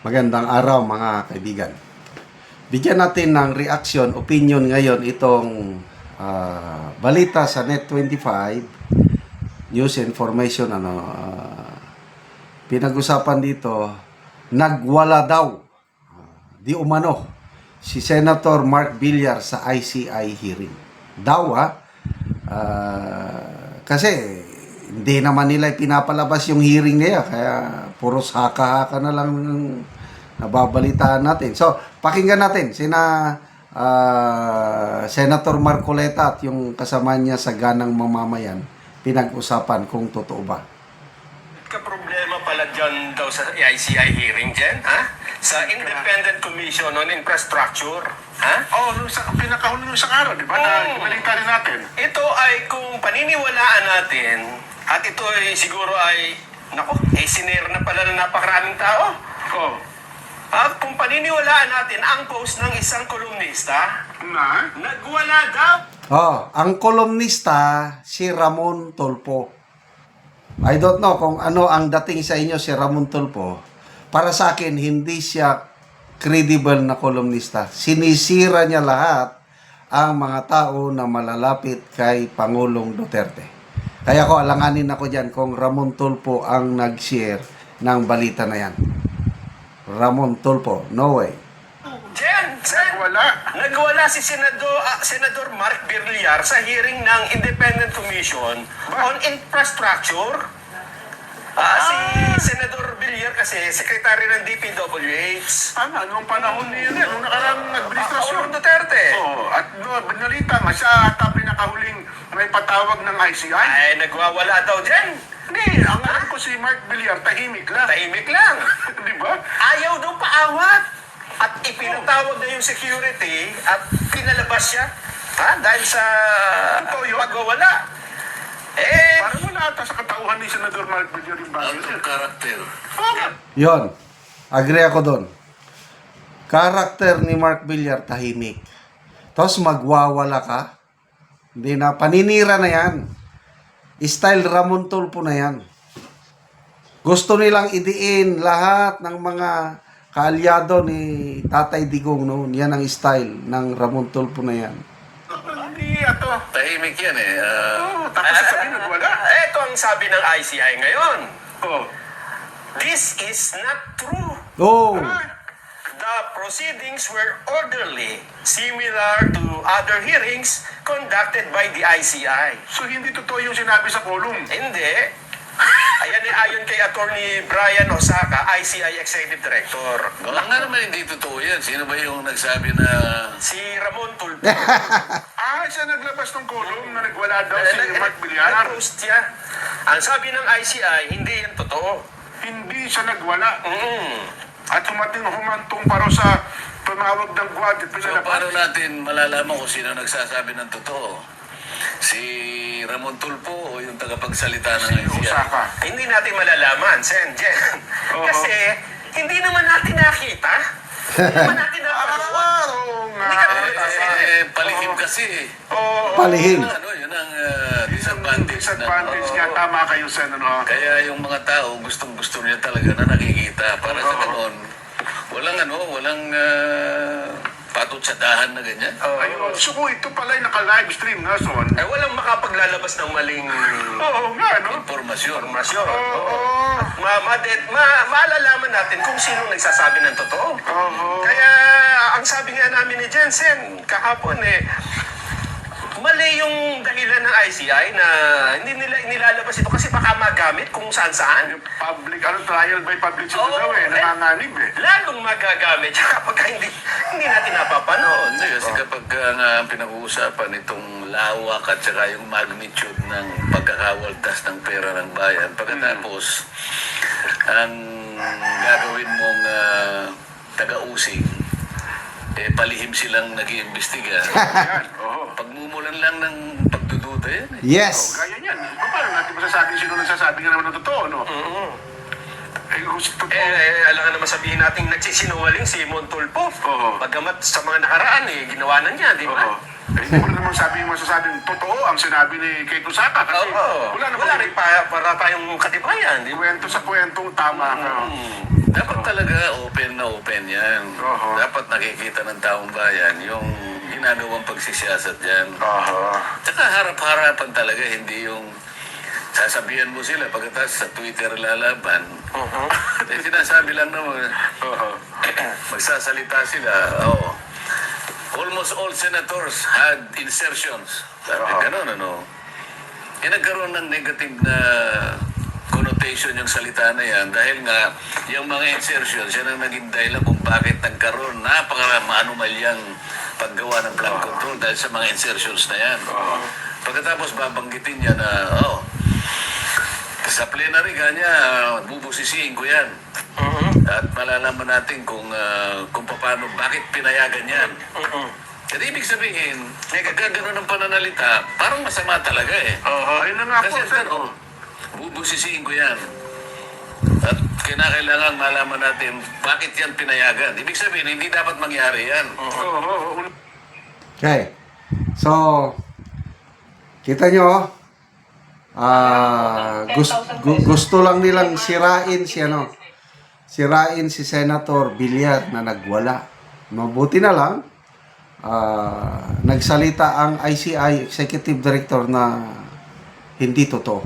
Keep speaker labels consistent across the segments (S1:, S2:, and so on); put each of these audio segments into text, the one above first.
S1: Magandang araw mga kaibigan. Bigyan natin ng reaction, opinion ngayon itong ah, balita sa Net25 news information ano ah, pinag-usapan dito nagwala daw ah, di umano si Senator Mark Villar sa ICI hearing. Daw ha Ah, kasi hindi naman nila pinapalabas yung hearing niya kaya puros haka-haka na lang ang nababalitaan natin. So, pakinggan natin sina ah, Senator Marcoleta at yung kasama niya sa ganang mamamayan pinag-usapan kung totoo ba.
S2: ka problema pala dyan daw sa ICI hearing dyan, ha? Sa Independent Commission on Infrastructure, ha?
S3: Oh, nung sa pinakahuli nung isang araw, di ba? Na
S2: Oo.
S3: rin natin.
S2: Ito ay kung paniniwalaan natin, at ito ay siguro ay, nako, eh sinare na pala ng napakaraming tao.
S3: Oh.
S2: At kung paniniwalaan natin ang post ng isang kolumnista,
S3: Na?
S2: nagwala daw
S1: Oh, ang kolumnista si Ramon Tolpo. I don't know kung ano ang dating sa inyo si Ramon Tolpo. Para sa akin, hindi siya credible na kolumnista. Sinisira niya lahat ang mga tao na malalapit kay Pangulong Duterte. Kaya ko alanganin ako dyan kung Ramon Tolpo ang nag-share ng balita na yan. Ramon Tolpo, no way.
S2: Jen, Jen,
S3: Wala.
S2: Nagwala si Senador, ah, Senador Mark Birliar sa hearing ng Independent Commission on Infrastructure. Ah, si Senador Villar kasi, sekretary ng DPWH.
S3: Tama, nung panahon ni Ren, nung nakarang administrasyon.
S2: Pangulong Duterte.
S3: Oh, at no, binalita nga siya ata pinakahuling may patawag ng ICI.
S2: Ay, nagwawala daw dyan.
S3: Hindi, ang alam ko si Mark Villar, tahimik lang.
S2: Tahimik lang.
S3: di ba?
S2: Ayaw daw paawat. At ipinatawag na yung security at pinalabas siya. Ha? Dahil sa
S3: Totoo yun.
S2: pagwawala. Eh,
S3: Parang wala ata sa katauhan ni Senador Mark Villar yung bagay.
S4: Out of character.
S1: Yon. Agree ako doon. Karakter ni Mark Villar tahimik. Tapos magwawala ka. Hindi na. Paninira na yan. Style Ramon Tulpo na yan. Gusto nilang idiin lahat ng mga kaalyado ni Tatay Digong noon. Yan ang style ng Ramon Tulpo na yan.
S3: hindi ato.
S4: Tahimik yan eh. Ah,
S3: Oh, tapos sasabihin nagwala.
S2: ito ang sabi ng ICI ngayon.
S3: Oh.
S2: This is not true.
S1: Oh!
S2: The proceedings were orderly, similar to other hearings conducted by the ICI.
S3: So hindi totoo yung sinabi sa kolum.
S2: Hindi. Ayan eh, ayon kay Attorney Brian Osaka, ICI Executive Director.
S4: baka nga naman hindi totoo yan. Sino ba yung nagsabi na...
S2: Si Ramon Tulpo.
S3: Ah, siya naglabas ng kolum na nagwala daw si Mark Villar.
S2: Nag-post siya. Ang sabi ng ICI, hindi yan totoo.
S3: Hindi siya nagwala.
S2: Mm.
S3: At humating humantong paro sa tumawag ng at
S4: So, paano natin malalaman kung sino nagsasabi ng totoo? Si Ramon Tulpo o yung tagapagsalita ng
S3: Si? Osaka.
S2: Hindi natin malalaman, Sen, Jen.
S3: Oo.
S2: Kasi, hindi naman natin nakita. Hindi naman natin napanood.
S3: Ah, oo nga.
S2: Hindi ka
S4: Eh,
S2: kasi.
S4: eh, palihim kasi eh.
S3: Oo.
S1: Palihim.
S4: Ano, yun ang ah, disadvantage. na-
S3: Disadvantage nga. Tama kayo, Sen. Ano?
S4: Kaya yung mga tao, gustong gusto niya talaga na nakikita. Para sa
S3: Oo.
S4: ganon, walang ano, walang uh, patutsadahan na ganyan.
S3: Ayun. So kung ito pala yung naka-live stream nga, Son.
S2: Ay, walang makapaglalabas ng maling
S3: Oo nga, no?
S4: Informasyon.
S2: informasyon.
S3: Oo.
S2: Ma, ma, ma, maalalaman natin kung sino nagsasabi ng totoo.
S3: Oo.
S2: Kaya, ang sabi nga namin ni Jensen, kahapon eh, mali yung dahilan ng ICI na hindi nila inilalabas ito kasi baka magamit kung saan-saan.
S3: Yung public, ano, trial by publicity
S2: Oo,
S3: daw eh.
S2: eh.
S3: Nanganganib eh.
S2: Lalong magagamit siya kapag hindi, hindi natin napapanood.
S4: Hindi, kasi kapag uh, nga pinag-uusapan itong lawak at saka yung magnitude ng pagkakawaltas ng pera ng bayan, pagkatapos ang gagawin mong uh, taga-usig, eh palihim silang nag-iimbestiga.
S3: Yan. Oo.
S4: Pagmumulan lang ng pagdududa yan eh.
S1: Yes!
S3: Gaya niyan. Pa- Paano natin masasabi sino nagsasabi nga naman ng totoo, no?
S2: Oo.
S3: Eh, kung si totoo.
S2: Eh, eh, alam nga naman sabihin natin nagsisinungaling si Montulpo.
S3: Oo.
S2: Pagkamat sa mga nakaraan eh, ginawa na niya, di
S3: Oo.
S2: ba?
S3: Eh, hindi ko na naman sabi yung masasabing totoo ang sinabi ni Kate Osaka. Kasi
S2: Oo.
S3: wala naman
S2: Wala rin pa, para tayong katibayan, di
S3: kwento sa kwentong tama ka.
S4: Dapat talaga open na open yan.
S3: Oo.
S4: Dapat nakikita ng taong bayan yung ginagawang pagsisiyasat dyan.
S3: Aha.
S4: Tsaka harap-harapan talaga, hindi yung sasabihan mo sila pagkatapos sa Twitter lalaban.
S3: Oo.
S4: Eh, sinasabi lang naman,
S3: Oo.
S4: magsasalita sila, oh, almost all senators had insertions. Sabi,
S3: Oo.
S4: ganun, ano. Eh, nagkaroon ng negative na connotation yung salita na yan dahil nga yung mga insertions yan ang naging dahilan kung bakit nagkaroon napaka maanumalyang paggawa ng flood control dahil sa mga insertions na yan. Pagkatapos babanggitin niya na, oh, sa plenary kanya, bubusisiin ko yan. At malalaman natin kung ah, kung paano, bakit pinayagan yan. Kasi ibig sabihin, may kagagano ng pananalita, parang masama talaga eh.
S3: Oo. Ayun na nga po,
S4: Kasi
S3: sir.
S4: ano, bubusisiin ko yan. At kinakailangan malaman natin bakit yan pinayagan. Ibig sabihin, hindi dapat mangyari yan.
S1: Okay. So, kita nyo, ah gus- gu- gusto lang nilang sirain si ano, sirain si Senator Villar na nagwala. Mabuti na lang, ah, nagsalita ang ICI Executive Director na hindi totoo.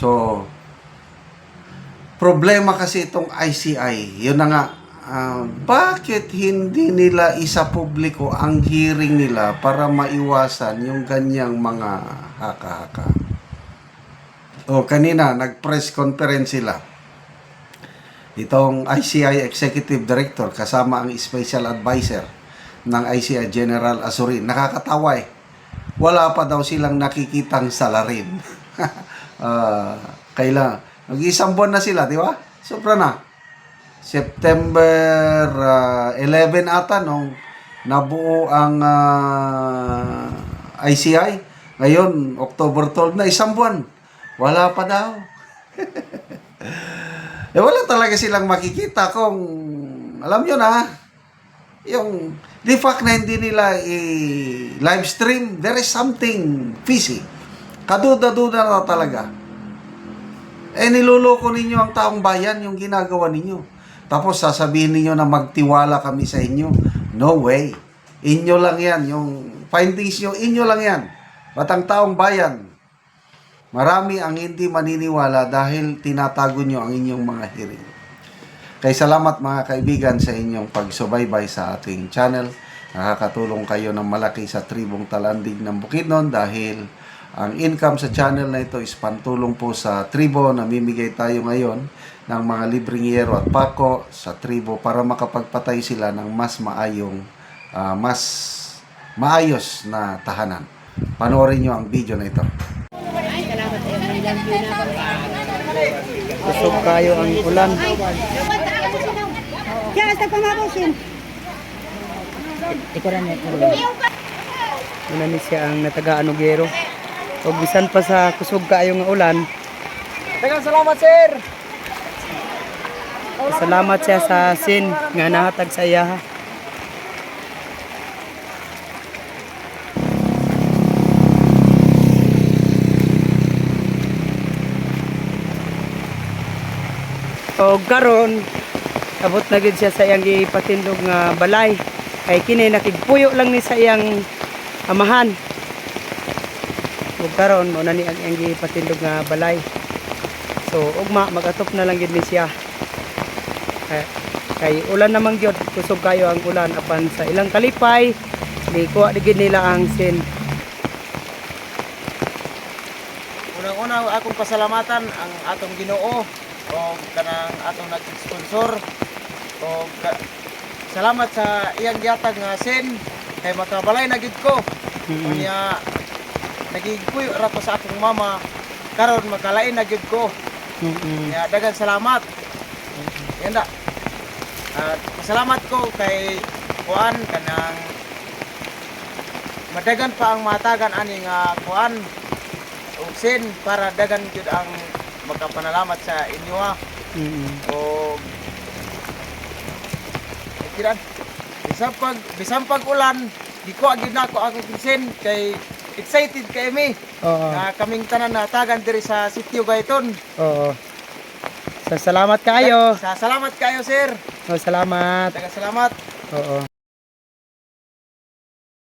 S1: So, problema kasi itong ICI, yun na nga, ah, bakit hindi nila isa publiko ang hearing nila para maiwasan yung ganyang mga haka-haka? O kanina, nag-press conference sila. Itong ICI Executive Director kasama ang Special Advisor ng ICI General Azurin. Nakakatawa eh. Wala pa daw silang nakikitang salarin. Ah, kailan? Mag-isang buwan na sila, di ba? Sobra na. September ah, 11 ata nung nabuo ang ah, ICI. Ngayon, October 12 na, isang buwan. Wala pa daw. eh, wala talaga silang makikita kung, alam nyo na, yung, the fact na hindi nila i-live stream, there is something fishy. Kaduda-duda na talaga. Eh, niloloko ninyo ang taong bayan yung ginagawa ninyo. Tapos sasabihin ninyo na magtiwala kami sa inyo. No way. Inyo lang yan. Yung findings nyo, inyo lang yan. Ba't ang taong bayan, marami ang hindi maniniwala dahil tinatago nyo ang inyong mga hearing. Kaya salamat mga kaibigan sa inyong pagsubaybay sa ating channel. Nakakatulong kayo ng malaki sa tribong talandig ng Bukidnon dahil ang income sa channel na ito is pantulong po sa tribo. Namimigay tayo ngayon ng mga libreng yero at pako sa tribo para makapagpatay sila ng mas maayong, ah, mas maayos na tahanan. Panoorin nyo ang video na ito.
S5: Kusog kayo ang ulan.
S6: Kaya hasta pamabusin.
S5: Ikaw rin Una ni siya ang natagaan og O bisan pa sa kusog kayo nga ulan. Dagang salamat sir. Salamat siya sa sin nga nahatag sa iya. O karon abot na gid siya sa iyang gipatindog nga balay kay kini nakigpuyo lang ni sa iyang amahan ug karon mo na ni ang iyang gipatindog nga balay. So ugma magatop na lang gid ni siya. Kay, kay ulan namang gyud kusog kayo ang ulan apan sa ilang kalipay di kuha di gid nila ang sin.
S7: Unang-una akong pasalamatan ang atong Ginoo o kanang atong nag-sponsor o ka- salamat sa iyang gihatag nga sin. Kay makabalay na gid ko.
S5: Mm-mm.
S7: Unya nagigpuyo ra ko sa akong mama karon makalain na gid ko.
S5: Mm-mm.
S7: Kaya dagan salamat. Yan da. At pasalamat ko kay Kuan kanang madagan pa ang matagan ani nga Kuan sin para dagan gyud ang magkapanalamat sa inyo ha.
S5: Mm-mm.
S7: O kiran bisan pag bisan pag ulan di ko agid na ako kinsin kay excited kay mi
S5: Oo.
S7: na kaming tanan natagan diri sa sitio Gayton.
S5: Oo. So, salamat kayo.
S7: Sa salamat kayo sir.
S5: Oh, salamat.
S7: Taga salamat.
S5: Oo.